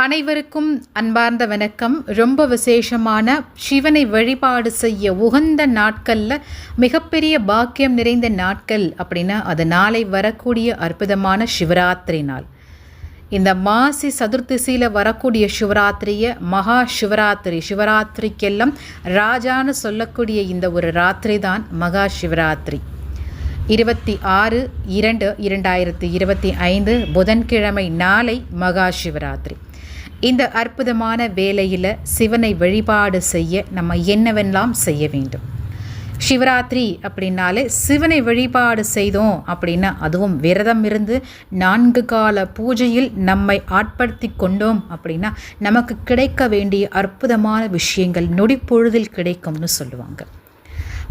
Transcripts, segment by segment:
அனைவருக்கும் அன்பார்ந்த வணக்கம். ரொம்ப விசேஷமான சிவனை வழிபாடு செய்ய உகந்த நாட்களில் மிகப்பெரிய பாக்கியம் நிறைந்த நாட்கள் அப்படின்னா அது நாளை வரக்கூடிய அற்புதமான சிவராத்திரி நாள். இந்த மாசி சதுர்த்திசியில் வரக்கூடிய சிவராத்திரியை மகா சிவராத்திரி சிவராத்திரிக்கெல்லாம் ராஜான்னு சொல்லக்கூடிய இந்த ஒரு ராத்திரி தான் மகா சிவராத்திரி. இருபத்தி ஆறு இரண்டு இரண்டாயிரத்தி இருபத்தி ஐந்து புதன்கிழமை நாளை மகா சிவராத்திரி. இந்த அற்புதமான வேலையில் சிவனை வழிபாடு செய்ய நம்ம என்னவெல்லாம் செய்ய வேண்டும்? சிவராத்திரி அப்படின்னாலே சிவனை வழிபாடு செய்தோம் அப்படின்னா அதுவும் விரதம் இருந்து நான்கு கால பூஜையில் நம்மை ஆட்படுத்தி கொண்டோம் அப்படின்னா நமக்கு கிடைக்க வேண்டிய அற்புதமான விஷயங்கள் நொடிப்பொழுதில் கிடைக்கும்னு சொல்லுவாங்க.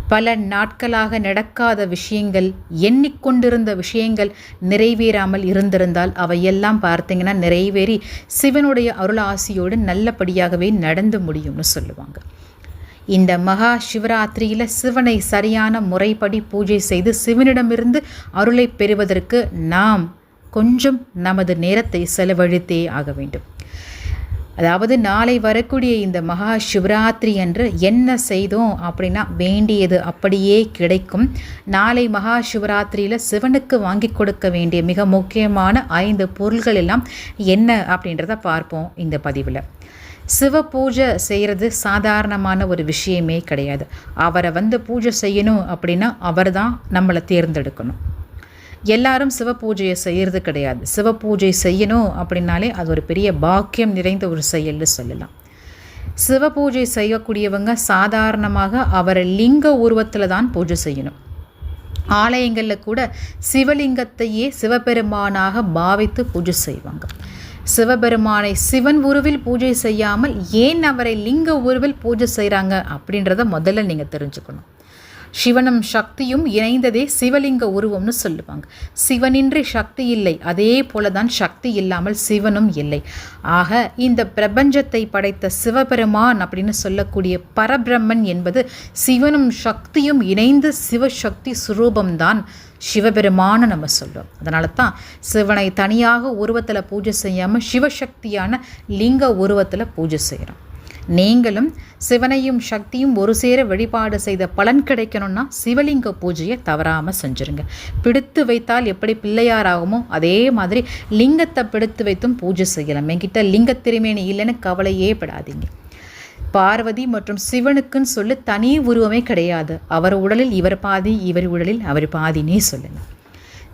பல நாட்களாக நடக்காத விஷயங்கள் எண்ணிக்கொண்டிருந்த விஷயங்கள் நிறைவேறாமல் இருந்திருந்தால் அவையெல்லாம் பார்த்தீங்கன்னா நிறைவேறி சிவனுடைய அருளாசியோடு நல்லபடியாகவே நடந்து முடியும்னு சொல்லுவாங்க. இந்த மகா சிவராத்திரியில் சிவனை சரியான முறைப்படி பூஜை செய்து சிவனிடமிருந்து அருளை பெறுவதற்கு நாம் கொஞ்சம் நமது நேரத்தை செலவழித்தே ஆக வேண்டும். அதாவது நாளை வரக்கூடிய இந்த மகா சிவராத்திரி அன்று என்ன செய்தோம் அப்படின்னா வேண்டியது அப்படியே கிடைக்கும். நாளை மகா சிவராத்திரியில் சிவனுக்கு வாங்கி கொடுக்க வேண்டிய மிக முக்கியமான ஐந்து பொருள்கள் எல்லாம் என்ன அப்படின்றத பார்ப்போம் இந்த பதிவில். சிவ பூஜை செய்கிறது சாதாரணமான ஒரு விஷயமே கிடையாது. அவரை வந்து பூஜை செய்யணும் அப்படின்னா அவர் தான் நம்மளை தேர்ந்தெடுக்கணும். எல்லாரும் சிவ பூஜையை செய்கிறது கிடையாது. சிவ பூஜை செய்யணும் அப்படின்னாலே அது ஒரு பெரிய பாக்கியம் நிறைந்த ஒரு செயல்னு சொல்லலாம். சிவ பூஜை செய்யக்கூடியவங்க சாதாரணமாக அவரை லிங்க உருவத்தில் தான் பூஜை செய்யணும். ஆலயங்களில் கூட சிவலிங்கத்தையே சிவபெருமானாக பாவித்து பூஜை செய்வாங்க. சிவபெருமானை சிவன் உருவில் பூஜை செய்யாமல் ஏன் அவரை லிங்க உருவில் பூஜை செய்கிறாங்க அப்படின்றத முதல்ல நீங்கள் தெரிஞ்சுக்கணும். சிவனும் சக்தியும் இணைந்ததே சிவலிங்க உருவம்னு சொல்லுவாங்க. சிவனின்றி சக்தி இல்லை அதே போல தான் சக்தி இல்லாமல் சிவனும் இல்லை. ஆக இந்த பிரபஞ்சத்தை படைத்த சிவபெருமான் அப்படின்னு சொல்லக்கூடிய பரபிரம்மன் என்பது சிவனும் சக்தியும் இணைந்து சிவசக்தி சுரூபம்தான் சிவபெருமான்னு நம்ம சொல்லுவோம் அதனால தான் சிவனை தனியாக உருவத்தில் பூஜை செய்யாமல் சிவசக்தியான லிங்க உருவத்தில் பூஜை செய்கிறோம் நீங்களும் சிவனையும் சக்தியும் ஒரு சேர வழிபாடு செய்த பலன் கிடைக்கணும்னா சிவலிங்க பூஜையை தவறாமல் செஞ்சுருங்க. பிடித்து வைத்தால் எப்படி பிள்ளையாராகுமோ அதே மாதிரி லிங்கத்தை பிடித்து வைத்தும் பூஜை செய்யலாம். என்கிட்ட லிங்க திருமேனி இல்லைன்னு கவலையே படாதீங்க. பார்வதி மற்றும் சிவனுக்குன்னு சொல்லி தனி உருவமே கிடையாது. அவர் உடலில் இவர் பாதி இவர் உடலில் அவர் பாதினே சொல்லுங்கள்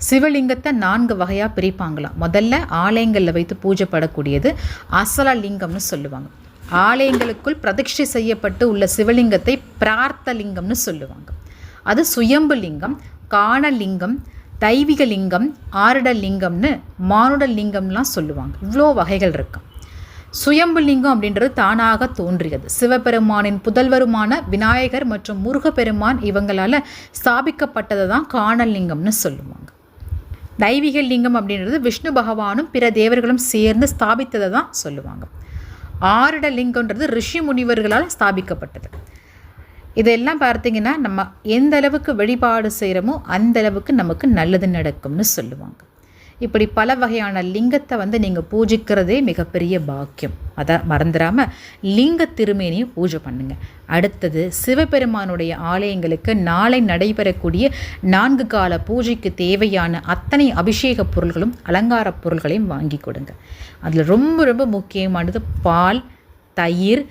சிவலிங்கத்தை நான்கு வகையாக பிரிப்பாங்களாம். முதல்ல ஆலயங்களில் வைத்து பூஜைப்படக்கூடியது அசல லிங்கம்னு சொல்லுவாங்க. ஆலயங்களுக்குள் பிரதிஷ்டை செய்யப்பட்டு உள்ள சிவலிங்கத்தை பிரார்த்தலிங்கம்னு சொல்லுவாங்க. அது சுயம்பு லிங்கம் காணலிங்கம் தெய்வீக லிங்கம் ஆருட லிங்கம்னு மானுட லிங்கம்லாம் சொல்லுவாங்க. இவ்வளோ வகைகள் இருக்கும் சுயம்பு லிங்கம் அப்படின்றது தானாக தோன்றியது. சிவபெருமானின் புதல்வருமான விநாயகர் மற்றும் முருகப்பெருமான் இவங்களால் ஸ்தாபிக்கப்பட்டதை தான் காணலிங்கம்னு சொல்லுவாங்க. தெய்வீக லிங்கம் அப்படின்றது விஷ்ணு பகவானும் பிற தேவர்களும் சேர்ந்து ஸ்தாபித்ததை தான் சொல்லுவாங்க. ஆரிட லிங்கன்றது ரிஷி முனிவர்களால் ஸ்தாபிக்கப்பட்டது. இதெல்லாம் பார்த்தீங்கன்னா நம்ம எந்த அளவுக்கு வழிபாடு செய்கிறோமோ அந்த அளவுக்கு நமக்கு நல்லது நடக்கும்னு சொல்லுவாங்க. இப்படி பல வகையான லிங்கத்தை வந்து நீங்கள் பூஜிக்கிறதே மிகப்பெரிய பாக்கியம். அதை மறந்துடாமல் லிங்க திருமேனியும் பூஜை பண்ணுங்கள் அடுத்தது சிவபெருமானுடைய ஆலயங்களுக்கு நாளை நடைபெறக்கூடிய நான்கு கால பூஜைக்கு தேவையான அத்தனை அபிஷேக பொருள்களும் அலங்கார பொருள்களையும் வாங்கி கொடுங்க. அதில் ரொம்ப ரொம்ப முக்கியமானது பால் தயிர்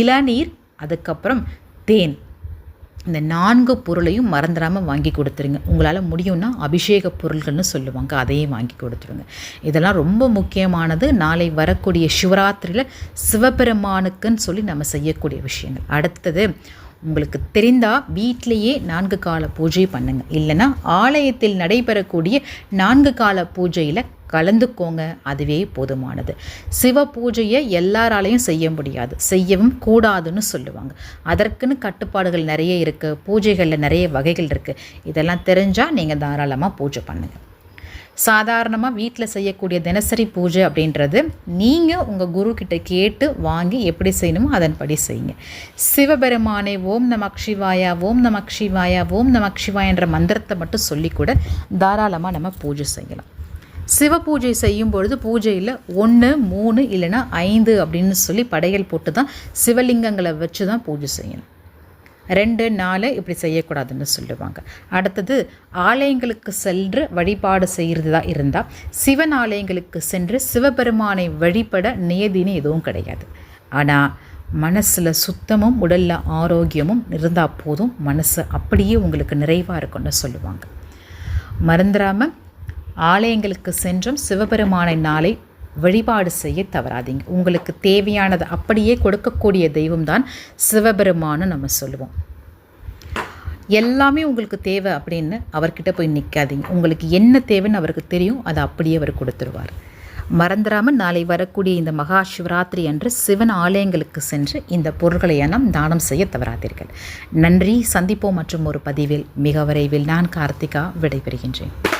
இளநீர் அதுக்கப்புறம் தேன். இந்த நான்கு பொருளையும் மறந்துடாமல் வாங்கி கொடுத்துருங்க. உங்களால் முடியும்னா அபிஷேக பொருள்கள்னு சொல்லுவாங்க அதையும் வாங்கி கொடுத்துருங்க. இதெல்லாம் ரொம்ப முக்கியமானது. நாளை வரக்கூடிய சிவராத்திரியில் சிவபெருமானுக்குன்னு சொல்லி நம்ம செய்யக்கூடிய விஷயங்கள். அடுத்தது உங்களுக்கு தெரிந்தால் வீட்டிலையே நான்கு கால பூஜை பண்ணுங்கள் இல்லைன்னா ஆலயத்தில் நடைபெறக்கூடிய நான்கு கால பூஜையில் கலந்துக்கோங்க. அதுவே போதுமானது. சிவ பூஜையை எல்லாராலையும் செய்ய முடியாது. செய்யவும் கூடாதுன்னு சொல்லுவாங்க. அதற்குன்னு கட்டுப்பாடுகள் நிறைய இருக்குது பூஜைகளில் நிறைய வகைகள் இருக்குது இதெல்லாம் தெரிஞ்சால் நீங்கள் தாராளமாக பூஜை பண்ணுங்கள் சாதாரணமாக வீட்டில் செய்யக்கூடிய தினசரி பூஜை அப்படின்றது நீங்கள் உங்கள் குரு கிட்ட கேட்டு வாங்கி எப்படி செய்யணுமோ அதன்படி செய்யுங்க. சிவபெருமானை ஓம் நமக் சிவாயா ஓம் நமக் சிவாயா ஓம் நமக் என்ற மந்திரத்தை மட்டும் சொல்லி கூட தாராளமாக நம்ம பூஜை செய்யலாம். சிவ பூஜை செய்யும் பொழுது பூஜையில் ஒன்று மூணு இல்லைன்னா ஐந்து அப்படின்னு சொல்லி படையல் போட்டு தான் சிவலிங்கங்களை வச்சு தான் பூஜை செய்யணும். ரெண்டு நாலு இப்படி செய்யக்கூடாதுன்னு சொல்லுவாங்க. அடுத்தது ஆலயங்களுக்கு சென்று வழிபாடு செய்கிறதா இருந்தால் சிவன் ஆலயங்களுக்கு சென்று சிவபெருமானை வழிபட நியதின்னு எதுவும் கிடையாது. ஆனால் மனசில் சுத்தமும் உடலில் ஆரோக்கியமும் இருந்தால் போதும் மனசு அப்படியே உங்களுக்கு நிறைவாக இருக்கும்னு சொல்லுவாங்க. மறந்துடாமல் ஆலயங்களுக்கு சென்றும் சிவபெருமானை நாளை வழிபாடு செய்ய தவறாதீங்க. உங்களுக்கு தேவையானது அப்படியே கொடுக்கக்கூடிய தெய்வம் தான் சிவபெருமான்னு நம்ம சொல்லுவோம். எல்லாமே உங்களுக்கு தேவை அப்படின்னு அவர்கிட்ட போய் நிற்காதீங்க உங்களுக்கு என்ன தேவைன்னு அவருக்கு தெரியும். அதை அப்படியே அவர் கொடுத்துருவார். மறந்துடாமல் நாளை வரக்கூடிய இந்த மகா சிவராத்திரி அன்று சிவன் ஆலயங்களுக்கு சென்று இந்த பொருட்களை எல்லாம் தானம் செய்ய தவறாதீர்கள். நன்றி. சந்திப்போம் மற்றும் ஒரு பதிவில் மிக விரைவில் நான் கார்த்திகா விடைபெறுகின்றேன்.